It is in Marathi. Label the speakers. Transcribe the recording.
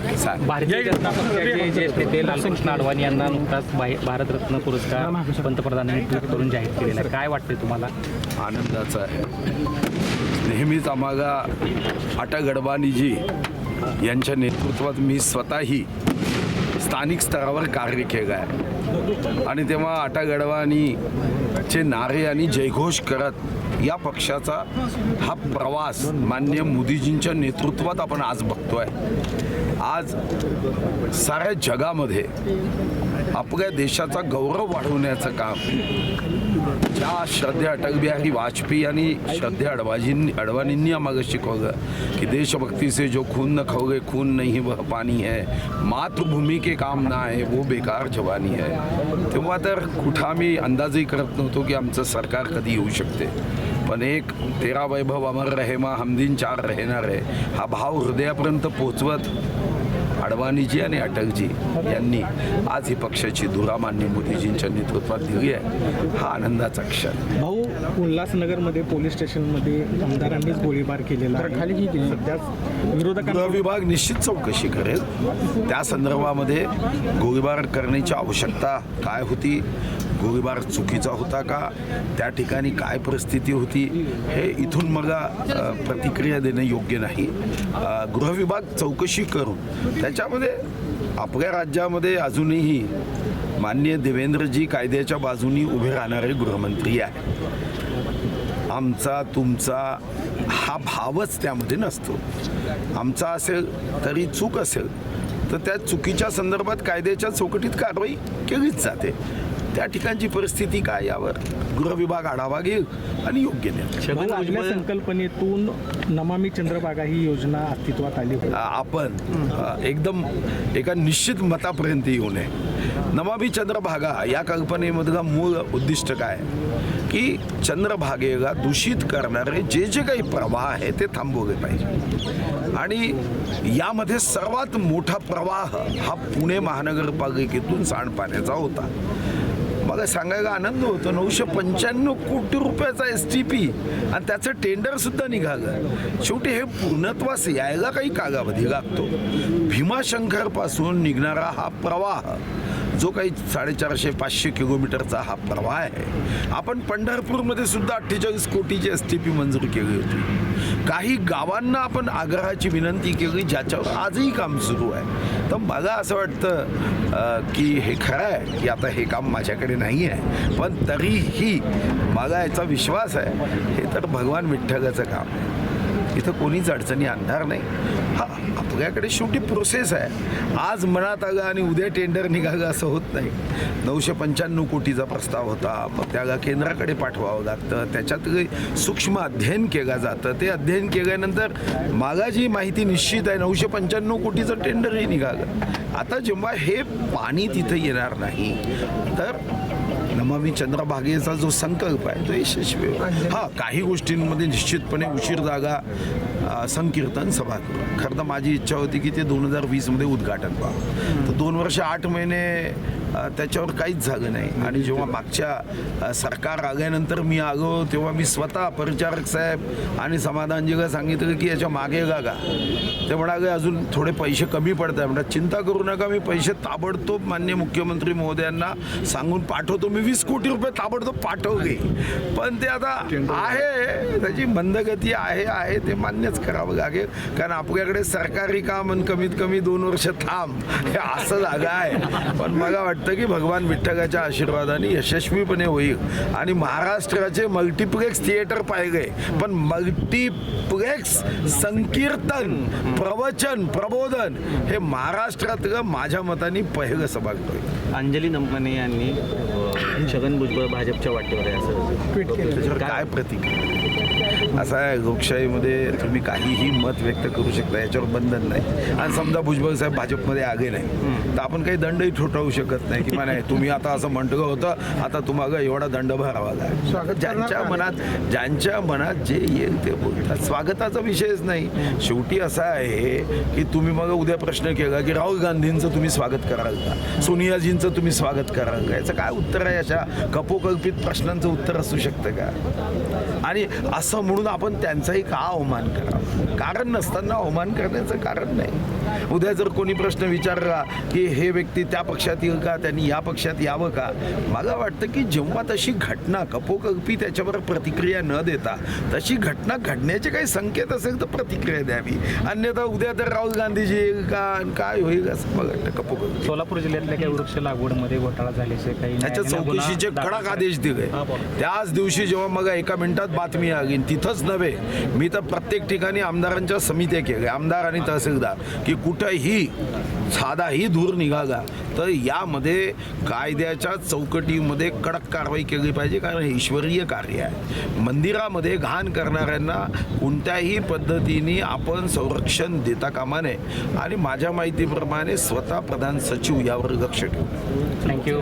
Speaker 1: भारतीय जनता पक्षाचे ज्येष्ठ नेते लालकृष्ण अडवाणी यांना नुकताच भारतरत्न पुरस्कार पंतप्रधानांनी ट्विट करून जाहीर केलेला आहे. काय वाटतंय तुम्हाला?
Speaker 2: आनंदाचा आहे. नेहमीच आम्हाला अटा गडवानीजी यांच्या नेतृत्वात मी स्वतःही स्थानिक स्तरावर कार्य केलं आहे. आणि तेव्हा अटा चे नारे आणि जयघोष करत या पक्षाचा हा प्रवास मान्य मोदीजींच्या नेतृत्वात आपण आज बघतोय. आज साऱ्या जगामध्ये आपल्या देशाचा गौरव वाढवण्याचं काम. ज्या श्रद्धे अटल बिहारी वाजपेयी आणि श्रद्धे अडवाजींनी अडवाणींनी आम्हाला शिकवलं की देशभक्ती से जो खून न खवगे खून नहीं वह पानी है. मातृभूमी के काम ना आहे वो बेकार जवानी आहे तेव्हा तर कुठं आम्ही अंदाजही करत नव्हतो की आमचं सरकार कधी येऊ शकते. पण एक तेरा वैभव अमर रहेमा हमदीन हमदिन चार रहेणार आहे हा भाव हृदयापर्यंत पोचवत अडवाणीजी आणि अटलजी यांनी आज ही पक्षाची धुरा मान्य मोदीजींच्या नेतृत्वात दिली आहे. हा आनंदाचा क्षण.
Speaker 3: भाऊ उल्हासनगरमध्ये पोलीस स्टेशनमध्ये आमदारांनीच गोळीबार केलेला
Speaker 2: गृह
Speaker 3: विरोधकांना
Speaker 2: विभाग निश्चित चौकशी करेल. त्या संदर्भामध्ये गोळीबार करण्याची आवश्यकता काय होती? गोळीबार चुकीचा होता का? त्या ठिकाणी काय परिस्थिती होती? हे इथून मला प्रतिक्रिया देणं योग्य नाही. गृहविभाग चौकशी करून त्याच्यामध्ये आपल्या राज्यामध्ये अजूनही मान्य देवेंद्रजी कायद्याच्या बाजूनी उभे राहणारे गृहमंत्री आहे आमचा तुमचा हा भावच त्यामध्ये नसतो. आमचा असेल तरी चूक असेल तर त्या चुकीच्या संदर्भात कायद्याच्या चौकटीत कारवाई केलीच जाते. त्या ठिकाणची परिस्थिती काय यावर गृह विभाग आढावा घेईल आणि योग्य
Speaker 3: आपल्या संकल्पनेतून नमामी चंद्रभागा ही योजना अस्तित्वात आली
Speaker 2: आपण एकदम एका निश्चित मतापर्यंत येऊ नये. नमामी चंद्रभागा या कल्पनेमधलं मूळ उद्दिष्ट काय? की चंद्रभागेला दूषित करणारे जे जे काही प्रवाह आहे ते थांबवले पाहिजे. आणि यामध्ये सर्वात मोठा प्रवाह हा पुणे महानगरपालिकेतून सांडपाण्याचा होता. मला सांगायला आनंद होतो. नऊशे पंच्याण्णव कोटी रुपयाचा एस टी पी आणि त्याचं टेंडरसुद्धा निघालं. शेवटी हे पूर्णत्वास यायला काही कालावधी लागतो. भीमाशंकरपासून निघणारा हा प्रवाह जो काही साडेचारशे पाचशे किलोमीटरचा हा प्रवाह आहे. आपण पंढरपूरमध्ये सुद्धा अठ्ठेचाळीस कोटीची एस टी पी मंजूर केली होती. काही गावांना आपण आग्रहाची विनंती केली ज्याच्यावर आजही काम सुरू आहे. तर मला असं वाटतं की हे खरं आहे की आता हे काम माझ्याकडे नाही आहे. पण तरीही मला याचा विश्वास आहे. हे तर भगवान विठ्ठलाचं काम आहे. इथं कोणीच अडचणी आणणार नाही. हा आपल्याकडे शेवटी प्रोसेस आहे. आज मनात आलं आणि उद्या टेंडर निघालं असं होत नाही. नऊशे पंच्याण्णव कोटीचा प्रस्ताव होता. मग त्याला केंद्राकडे पाठवावं लागतं. त्याच्यात सूक्ष्म अध्ययन केलं जातं ते अध्ययन केल्यानंतर मला जी माहिती निश्चित आहे. नऊशे पंच्याण्णव कोटीचं टेंडरही निघालं. आता जेव्हा हे पाणी तिथं येणार नाही तर नमामी चंद्रभागेचा जो संकल्प आहे तो यशस्वी. हा काही गोष्टींमध्ये निश्चितपणे उशीर जागा संकीर्तन सभागृह खरं तर माझी इच्छा होती की ते दोन हजार वीसमध्ये उद्घाटन व्हावं तर दोन वर्ष आठ महिने त्याच्यावर काहीच झालं नाही. आणि जेव्हा मागच्या सरकार आल्यानंतर मी आलो तेव्हा मी स्वतः परिचारक साहेब आणि समाधानजीला सांगितलं की याच्या मागे लागा ते म्हणाले अजून थोडे पैसे कमी पडत आहे म्हणतात चिंता करू नका मी पैसे ताबडतोब मान्य मुख्यमंत्री महोदयांना सांगून पाठवतो. मी वीस कोटी रुपये ताबडतोब पाठवले. पण ते आता आहे त्याची मंदगती आहे आहे ते मान्यच करावं लागेल. कारण आपल्याकडे सरकारी काम आणि कमीत कमी दोन वर्ष थांब. हे असं जागा आहे. पण मला वाटतं की भगवान विठ्ठलाच्या आशीर्वादाने यशस्वीपणे होईल. आणि महाराष्ट्राचे मल्टिप्लेक्स थिएटर पाहिजे. पण मल्टिप्लेक्स संकीर्तन प्रवचन प्रबोधन हे महाराष्ट्रातलं माझ्या मताने पहिलं सभागृह. होईल
Speaker 1: अंजली नमने यांनी छगन भुजबळ भाजपच्या वाटेवर आहे असं
Speaker 3: ट्विट केलं.
Speaker 2: त्याच्यावर काय प्रतिक्रिया असं आहे लोकशाहीमध्ये तुम्ही काहीही मत व्यक्त करू शकता याच्यावर बंधन नाही. आणि समजा भुजबळ साहेब भाजपमध्ये आगे नाही तर आपण काही दंडही ठोठावू शकत नाही की नाही तुम्ही आता असं म्हटलं होतं आता तुम्हाला एवढा दंड भरावा लागेल. ज्यांच्या मनात ज्यांच्या मनात जे येईल ते बोलतात. स्वागताचा विषयच नाही. शेवटी असा आहे की तुम्ही मग उद्या प्रश्न केला की राहुल गांधींचं तुम्ही स्वागत कराल का? सोनियाजींचं तुम्ही स्वागत कराल का? याचं काय उत्तर आहे अशा कपोकल्पित प्रश्नांचं उत्तर असू शकतं का? आणि असं म्हणून आपण त्यांचाही का अवमान करावा? कारण नसताना अवमान करण्याचं कारण नाही. उद्या जर कोणी प्रश्न विचारला की हे व्यक्ती त्या पक्षात येईल का त्यांनी या पक्षात यावं का? मला वाटतं की जेव्हा तशी घटना कपोकल्पी त्याच्यावर प्रतिक्रिया न देता तशी घटना घडण्याचे काही संकेत असेल तर प्रतिक्रिया द्यावी. अन्यथा उद्या तर राहुल गांधीजी येईल का? काय होईल असं मला वाटतं कपोकल्पी.
Speaker 1: सोलापूर जिल्ह्यातल्या काही वृक्ष लागवडमध्ये घोटाळा झाल्याचे काही
Speaker 2: चौकशीचे कडक. आदेश दिले त्याच दिवशी जेव्हा मग एका मिनिटात बातमी आली तिथंच नव्हे मी तर प्रत्येक ठिकाणी आमदारांच्या समित्या केल्या आमदार आणि तहसीलदार की कुठंही साधाही धूर निघाला तर यामध्ये कायद्याच्या चौकटीमध्ये कडक कारवाई केली पाहिजे कारण हे ईश्वरीय कार्य आहे. मंदिरामध्ये घाण करणाऱ्यांना कोणत्याही पद्धतीने आपण संरक्षण देता कामा नये आणि माझ्या माहितीप्रमाणे स्वतः प्रधान सचिव यावर लक्ष ठेवू.
Speaker 1: थँक्यू